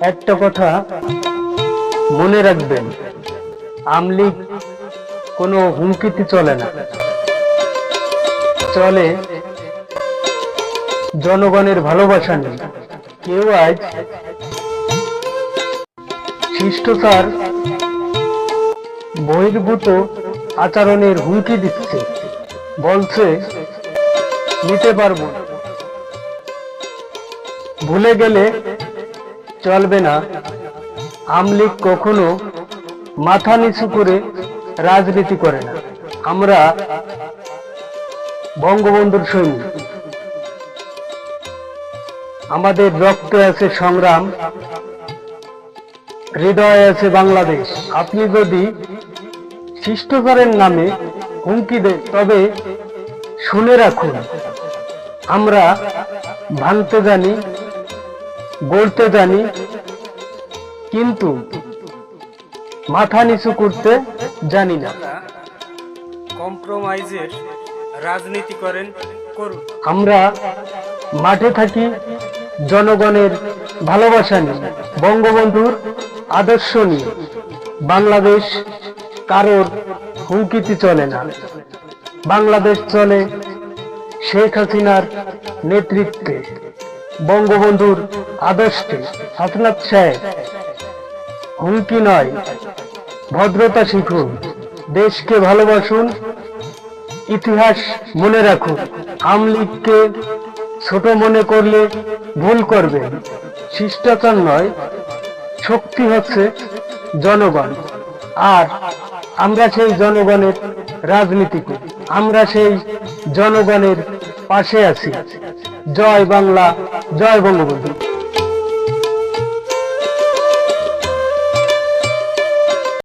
একটা কথা মনে রাখবেন আমলিগ কোনো হুমকিতে চলে না। চলে জনগণের ভালোবাসা নেই কেউ আজ শিষ্টতার বহির্ভূত আচরণের হুমকি দিচ্ছে, বলছে, নিতে পারব ভুলে গেলে চলবে না। আমলিগ কখনো মাথা নিচু করে রাজনীতি করে না। আমরা বঙ্গবন্ধুর সৈনিক। আমাদের রক্ত আছে সংগ্রাম, হৃদয় আছে বাংলাদেশ। আপনি যদি শিষ্টাচারের নামে হুমকি দেন, তবে শুনে রাখুন, আমরা ভাঙতে জানি গড়তে জানি কিন্তু মাথা নিচু করতে জানি না। কম্প্রোমাইজের রাজনীতি করেন করুন। আমরা মাঠে থাকি জনগণের ভালোবাসা নিয়ে বঙ্গবন্ধুর আদর্শ নিয়ে। বাংলাদেশ কারোর হুমকিতে চলে না। বাংলাদেশ চলে শেখ হাসিনার নেতৃত্বে। বঙ্গবন্ধুর আদর্শে হাসনাত সাহেব হুমকি নয়। ভদ্রতা শিখুন। দেশকে ভালোবাসুন। ইতিহাস মনে রাখুন। আমলিগকে ছোট মনে করলে ভুল করবেন শিষ্টাচার নয়, শক্তি হচ্ছে জনগণ। আর আমরা সেই জনগণের রাজনীতি আমরা সেই জনগণের পাশে আছি। জয় বাংলা। জয় বঙ্গবন্ধু।